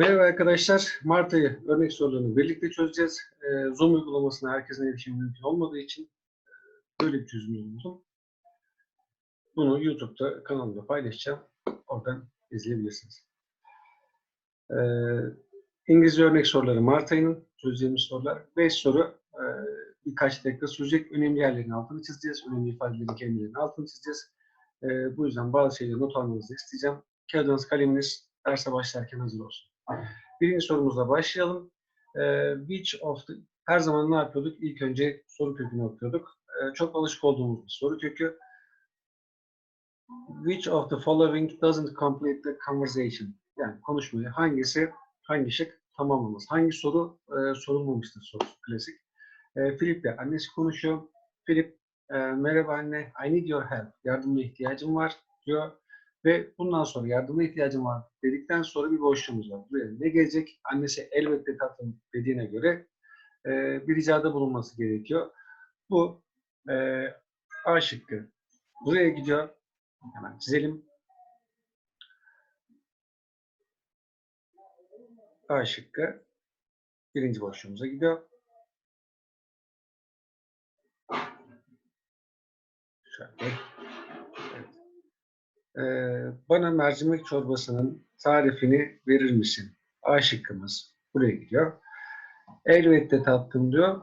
Merhaba arkadaşlar. Mart ayı örnek sorularını birlikte çözeceğiz. Ee, Zoom uygulamasına herkesin erişimi mümkün olmadığı için e, böyle bir çözüm buldum. Bunu YouTube'da kanalımda paylaşacağım. Oradan izleyebilirsiniz. Ee, İngilizce örnek soruları Mart ayının çözeceğimiz sorular. 5 soru e, birkaç dakika sürecek. Önemli yerlerin altını çizeceğiz. Önemli ifadelerin kelimelerin altını çizeceğiz. Ee, bu yüzden bazı şeyleri not almanızı isteyeceğim. Kağıdınız, kaleminiz derse başlarken hazır olsun. Birinci sorumuzla başlayalım. Ee, which of the, her zaman ne yapıyorduk? İlk önce soru kökünü okuyorduk. Ee, çok alışık olduğumuz bir soru kökü. Which of the following doesn't complete the conversation? Yani konuşmayı hangisi, hangi şık tamamlamaz? Hangi soru e, sorulmamıştır sorusu klasik. E, Philip ile annesi konuşuyor. Philip, e, merhaba anne, I need your help. Yardımına ihtiyacım var diyor. Ve bundan sonra yardıma ihtiyacım var dedikten sonra bir boşluğumuz var. Buraya ne gelecek? Annesi elbette tatlım dediğine göre e, bir ricada bulunması gerekiyor. Bu e, A şıkkı. Buraya gidiyor. Hemen çizelim. A şıkkı birinci boşluğumuza gidiyor. Şöyle. Ee, bana mercimek çorbasının tarifini verir misin? A şıkkımız buraya gidiyor. Elbette tatlım diyor.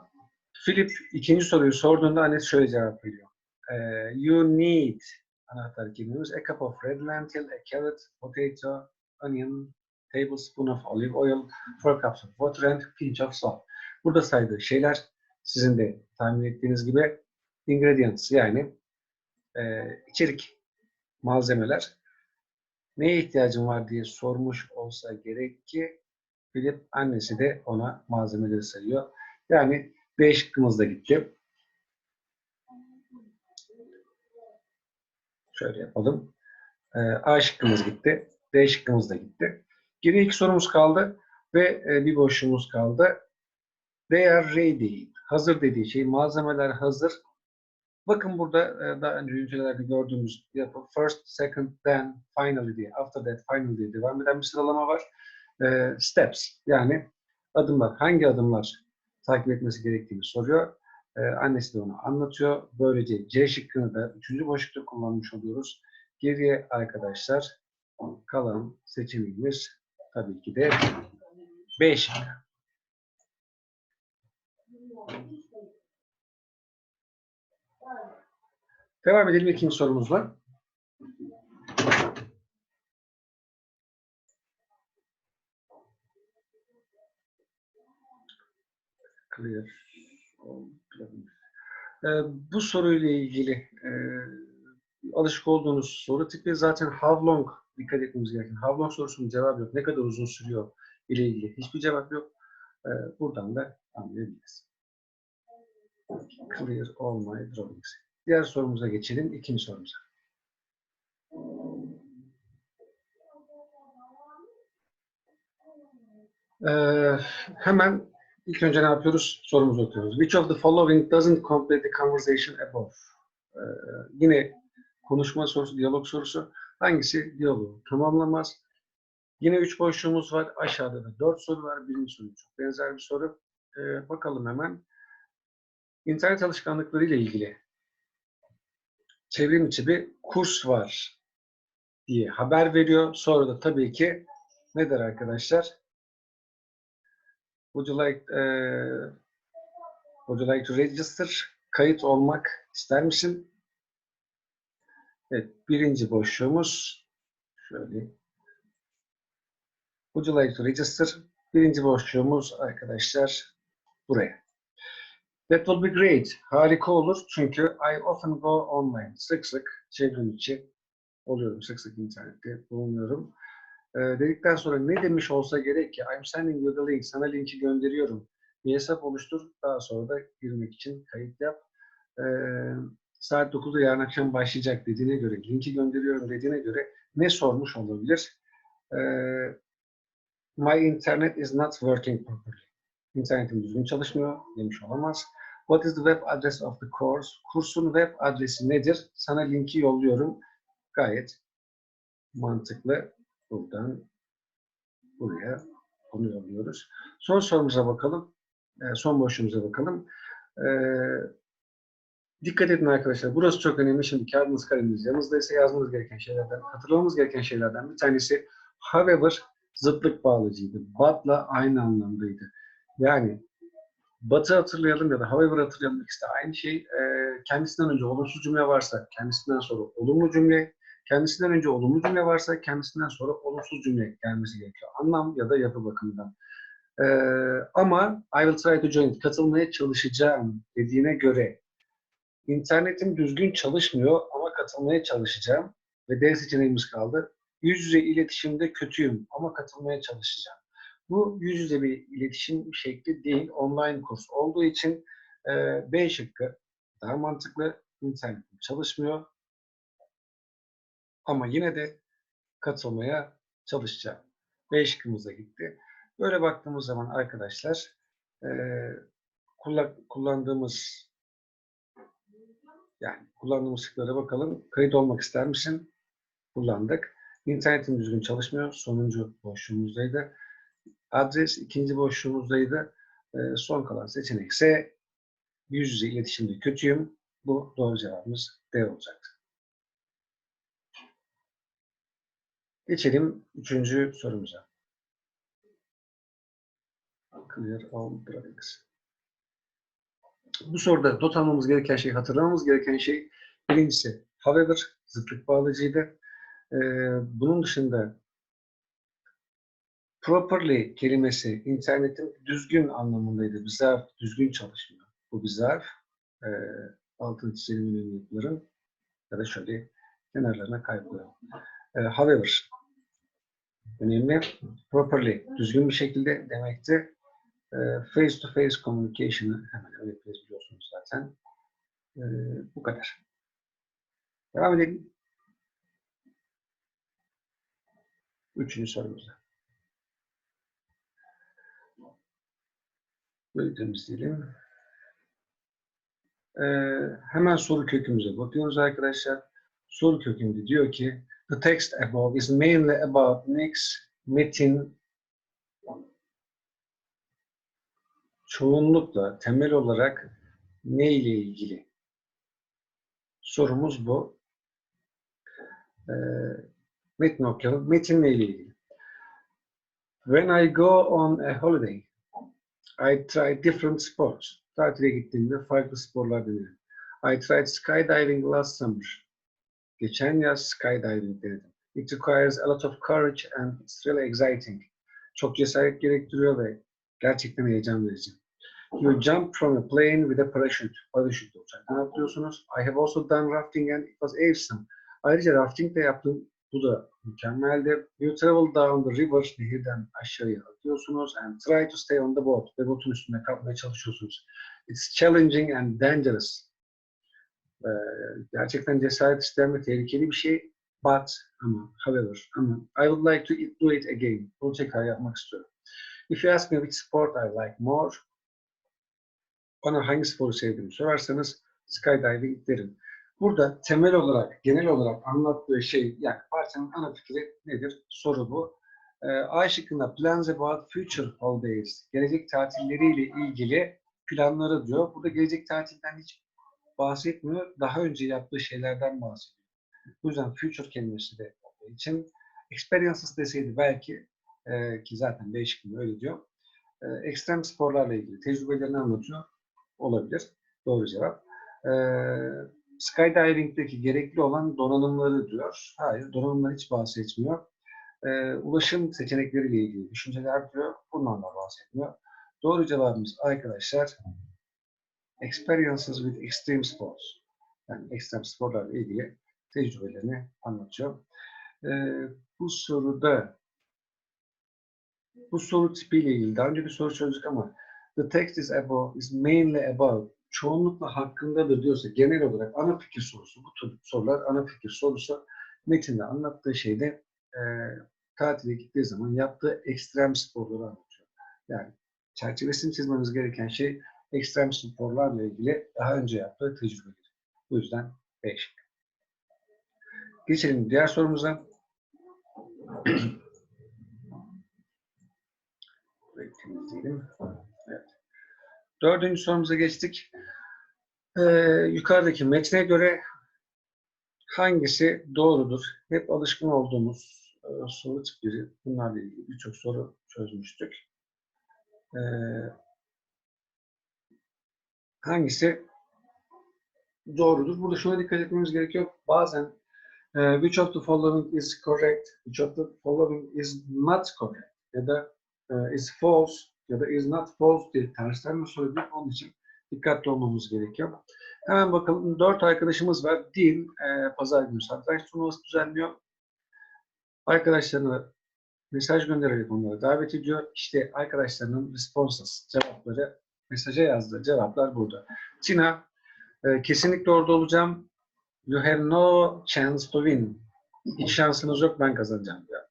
Philip ikinci soruyu sorduğunda annesi şöyle cevap veriyor. Ee, you need anahtar kelimemiz a cup of red lentil, a carrot, potato, onion, tablespoon of olive oil, four cups of water and pinch of salt. Burada saydığı şeyler sizin de tahmin ettiğiniz gibi ingredients yani e, içerik malzemeler neye ihtiyacın var diye sormuş olsa gerek ki Philip annesi de ona malzemeleri sayıyor. Yani B şıkkımız da gitti. Şöyle yapalım. Ee, A şıkkımız gitti. D şıkkımız da gitti. Geriye iki sorumuz kaldı ve e, bir boşluğumuz kaldı. They are ready. Hazır dediği şey malzemeler hazır. Bakın burada e, daha önce ünitelerde gördüğümüz first, second, then, finally diye, after that, finally diye devam eden bir sıralama var. E, steps yani adımlar, hangi adımlar takip etmesi gerektiğini soruyor. E, annesi de onu anlatıyor. Böylece C şıkkını da üçüncü boşlukta kullanmış oluyoruz. Geriye arkadaşlar kalan seçeneğimiz tabii ki de B şıkkı. Devam edelim ikinci sorumuzla. Clear. Ee, bu soruyla ilgili e, alışık olduğunuz soru tipi zaten how long dikkat etmemiz gereken. How long sorusunun cevabı yok. Ne kadar uzun sürüyor ile ilgili hiçbir cevap yok. Ee, buradan da anlayabiliriz. Clear all my drawings. Diğer sorumuza geçelim. İkinci sorumuza. Ee, hemen ilk önce ne yapıyoruz? Sorumuzu okuyoruz. Which of the following doesn't complete the conversation above? Ee, yine konuşma sorusu, diyalog sorusu. Hangisi diyalogu tamamlamaz? Yine üç boşluğumuz var. Aşağıda da dört soru var. Birinci soru çok benzer bir soru. Ee, bakalım hemen. İnternet alışkanlıkları ile ilgili çevrim içi bir kurs var diye haber veriyor. Sonra da tabii ki ne der arkadaşlar? Would you like, uh, would you like to register? Kayıt olmak ister misin? Evet, birinci boşluğumuz şöyle. Would you like to register? Birinci boşluğumuz arkadaşlar buraya. That will be great. Harika olur çünkü I often go online. Sık sık çevrim içi oluyorum. Sık sık internette bulunuyorum. Ee, dedikten sonra ne demiş olsa gerek ki I'm sending you the link. Sana linki gönderiyorum. Bir hesap oluştur. Daha sonra da girmek için kayıt yap. Ee, saat 9'da yarın akşam başlayacak dediğine göre, linki gönderiyorum dediğine göre ne sormuş olabilir? Ee, My internet is not working properly. İnternetim düzgün çalışmıyor demiş olamaz. What is the web address of the course? Kursun web adresi nedir? Sana linki yolluyorum. Gayet mantıklı. Buradan buraya onu yolluyoruz. Son sorumuza bakalım. E, son boşluğumuza bakalım. E, dikkat edin arkadaşlar. Burası çok önemli. Şimdi kağıdınız kaleminiz yanınızdaysa yazmanız gereken şeylerden, hatırlamamız gereken şeylerden bir tanesi however zıtlık bağlacıydı. But'la aynı anlamdaydı. Yani Batı hatırlayalım ya da however hatırlayalım ikisi de aynı şey. E, kendisinden önce olumsuz cümle varsa kendisinden sonra olumlu cümle, kendisinden önce olumlu cümle varsa kendisinden sonra olumsuz cümle gelmesi gerekiyor. Anlam ya da yapı bakımından. E, ama I will try to join, katılmaya çalışacağım dediğine göre internetim düzgün çalışmıyor ama katılmaya çalışacağım ve D seçeneğimiz kaldı. Yüz yüze iletişimde kötüyüm ama katılmaya çalışacağım. Bu yüz yüze bir iletişim şekli değil, online kurs olduğu için e, B şıkkı daha mantıklı. İnternetim çalışmıyor. Ama yine de katılmaya çalışacağım. B şıkkımız da gitti. Böyle baktığımız zaman arkadaşlar e, kullandığımız yani kullandığımız şıklara bakalım. Kayıt olmak ister misin? Kullandık. İnternetim düzgün çalışmıyor. Sonuncu boşluğumuzdaydı. Adres ikinci boşluğumuzdaydı. E, son kalan seçenek ise yüz yüze iletişimde kötüyüm. Bu doğru cevabımız D olacaktı. Geçelim üçüncü sorumuza. Clear all drawings. Bu soruda not almamız gereken şey, hatırlamamız gereken şey birincisi however zıtlık bağlacıydı. Ee, bunun dışında properly kelimesi internetin düzgün anlamındaydı. Bir zarf düzgün çalışmıyor. Bu bir zarf. E, altını çizelim önemli ya da şöyle kenarlarına kayboluyor. E, however önemli. Properly düzgün bir şekilde demekti. E, face to face communication'ı hemen öğretmeniz biliyorsunuz zaten. E, bu kadar. Devam edelim. Üçüncü sorumuza. Böyle temizleyelim. Ee, hemen soru kökümüze bakıyoruz arkadaşlar. Soru kökünde diyor ki The text above is mainly about Nick's metin çoğunlukla temel olarak ne ile ilgili? Sorumuz bu. Ee, metin okuyalım. Metinle ilgili. When I go on a holiday, I tried different sports. Tatile gittiğimde farklı sporlar denedim. I tried skydiving last summer. Geçen yaz skydiving denedim. It requires a lot of courage and it's really exciting. Çok cesaret gerektiriyor ve gerçekten heyecan verici. You jump from a plane with a parachute. Paraşütle uçaktan atlıyorsunuz. I have also done rafting and it was awesome. Ayrıca rafting de yaptım. Bu da mükemmeldi. You travel down the river, nehirden aşağıya atıyorsunuz and try to stay on the boat. Ve botun üstünde kalmaya çalışıyorsunuz. It's challenging and dangerous. Ee, gerçekten cesaret isteyen ve tehlikeli bir şey. But, ama, however, ama I would like to do it again. Bunu tekrar yapmak istiyorum. If you ask me which sport I like more, bana hangi sporu sevdiğimi sorarsanız skydiving derim. Burada temel olarak, genel olarak anlattığı şey, yani parçanın ana fikri nedir? Soru bu. E, A şıkkında plans about future holidays, gelecek tatilleriyle ilgili planları diyor. Burada gelecek tatilden hiç bahsetmiyor. Daha önce yaptığı şeylerden bahsediyor. Bu yüzden future kelimesi de için experiences deseydi belki e, ki zaten B şıkkında öyle diyor. E, ekstrem sporlarla ilgili tecrübelerini anlatıyor. Olabilir. Doğru cevap. E, skydiving'deki gerekli olan donanımları diyor. Hayır, donanımdan hiç bahsetmiyor. E, ulaşım seçenekleriyle ilgili düşünceler diyor. Bundan da bahsetmiyor. Doğru cevabımız arkadaşlar Experiences with Extreme Sports. Yani ekstrem sporlarla ilgili tecrübelerini anlatıyor. E, bu soruda bu soru tipiyle ilgili daha önce bir soru çözdük ama the text is about is mainly about çoğunlukla hakkındadır diyorsa genel olarak ana fikir sorusu, bu tür sorular ana fikir sorusu metinde anlattığı şeyde e, tatile gittiği zaman yaptığı ekstrem sporları anlatıyor. Yani çerçevesini çizmemiz gereken şey ekstrem sporlarla ilgili daha önce yaptığı tecrübeler. Bu yüzden 5. Geçelim diğer sorumuza. Evet. Dördüncü sorumuza geçtik. Ee, yukarıdaki metne göre hangisi doğrudur? Hep alışkın olduğumuz e, soru tipleri. Bunlarla ilgili birçok soru çözmüştük. Ee, hangisi doğrudur? Burada şuna dikkat etmemiz gerekiyor. Bazen e, which of the following is correct, which of the following is not correct ya da e, is false ya da is not false diye tersten mi onun için dikkatli olmamız gerekiyor. Hemen bakalım. Dört arkadaşımız var. Dil, e, pazar günü satranç turnuvası düzenliyor. Arkadaşlarına mesaj göndererek onları davet ediyor. İşte arkadaşlarının responses, cevapları, mesaja yazdığı cevaplar burada. Tina, e, kesinlikle orada olacağım. You have no chance to win. Hiç şansınız yok, ben kazanacağım diyor.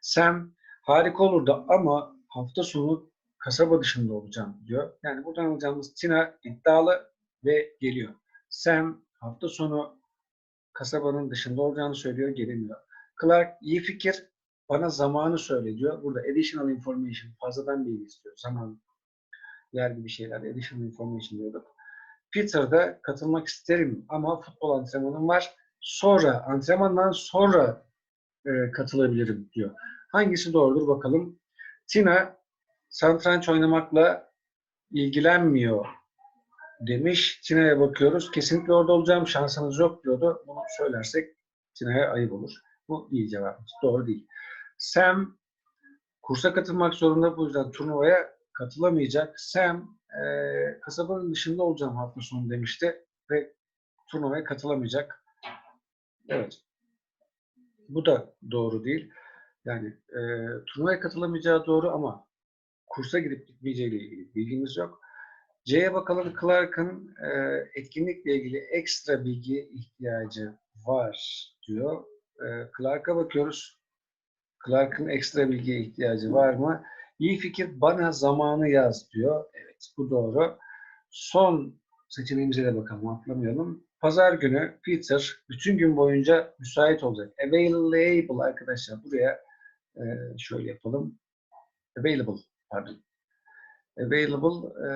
Sam, harika olurdu ama hafta sonu kasaba dışında olacağım diyor. Yani buradan alacağımız Tina iddialı ve geliyor. Sam hafta sonu kasabanın dışında olacağını söylüyor, gelemiyor. Clark iyi fikir, bana zamanı söyle diyor. Burada additional information, fazladan bilgi istiyor. Zaman, yer gibi şeyler, additional information diyorduk. Peter da katılmak isterim ama futbol antrenmanım var. Sonra, antrenmandan sonra e, katılabilirim diyor. Hangisi doğrudur bakalım. Tina satranç oynamakla ilgilenmiyor demiş. Tina'ya bakıyoruz. Kesinlikle orada olacağım. Şansınız yok diyordu. Bunu söylersek Tina'ya ayıp olur. Bu değil cevabımız. Doğru değil. Sam kursa katılmak zorunda. Bu yüzden turnuvaya katılamayacak. Sam e, kasabanın dışında olacağım hafta sonu demişti ve turnuvaya katılamayacak. Evet. Bu da doğru değil. Yani e, turnuvaya katılamayacağı doğru ama kursa gidip gitmeyeceğiyle ilgili bilgimiz yok. C'ye bakalım. Clark'ın e, etkinlikle ilgili ekstra bilgi ihtiyacı var diyor. E, Clark'a bakıyoruz. Clark'ın ekstra bilgiye ihtiyacı var mı? İyi fikir bana zamanı yaz diyor. Evet bu doğru. Son seçeneğimize de bakalım atlamayalım. Pazar günü Peter bütün gün boyunca müsait olacak. Available arkadaşlar buraya e, şöyle yapalım. Available pardon. Available e,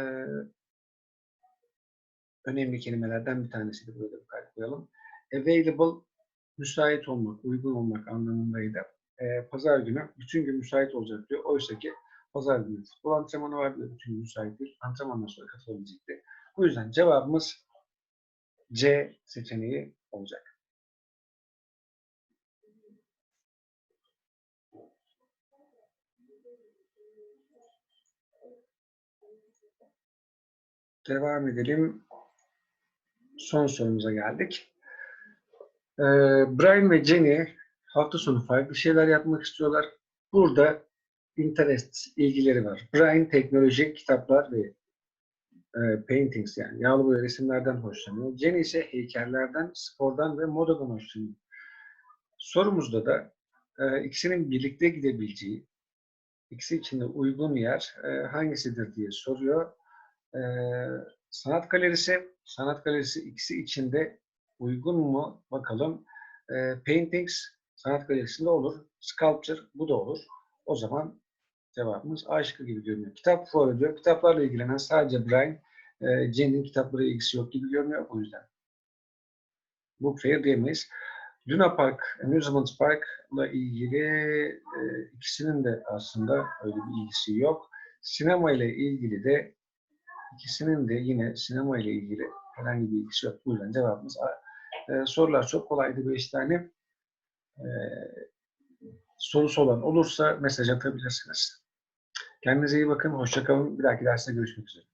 önemli kelimelerden bir tanesidir. Böyle bir kayıt koyalım. Available müsait olmak, uygun olmak anlamındaydı. E, pazar günü bütün gün müsait olacak diyor. Oysa ki pazar günü futbol antrenmanı vardı bütün gün müsait değil. Antrenmandan sonra katılabilecekti. Bu yüzden cevabımız C seçeneği olacak. Devam edelim. Son sorumuza geldik. Ee, Brian ve Jenny hafta sonu farklı şeyler yapmak istiyorlar. Burada interest, ilgileri var. Brian teknoloji, kitaplar ve e, paintings yani yağlı boya resimlerden hoşlanıyor. Jenny ise heykellerden, spordan ve modadan hoşlanıyor. Sorumuzda da e, ikisinin birlikte gidebileceği, ikisi için de uygun yer e, hangisidir diye soruyor. E, sanat galerisi, sanat galerisi ikisi içinde uygun mu bakalım. E, paintings sanat galerisinde olur. Sculpture bu da olur. O zaman cevabımız A şıkkı gibi görünüyor. Kitap fuarı diyor. Kitaplarla ilgilenen sadece Brian, e, Jen'in kitaplara ilgisi yok gibi görünüyor. O yüzden book fair diyemeyiz. Luna Park, Amusement Park'la ilgili e, ikisinin de aslında öyle bir ilgisi yok. Sinema ile ilgili de ikisinin de yine sinema ile ilgili herhangi bir ilgisi yok. Bu yüzden cevabımız. E, sorular çok kolaydı. Beş tane e, sorusu olan olursa mesaj atabilirsiniz. Kendinize iyi bakın. Hoşçakalın. Bir dahaki derste görüşmek üzere.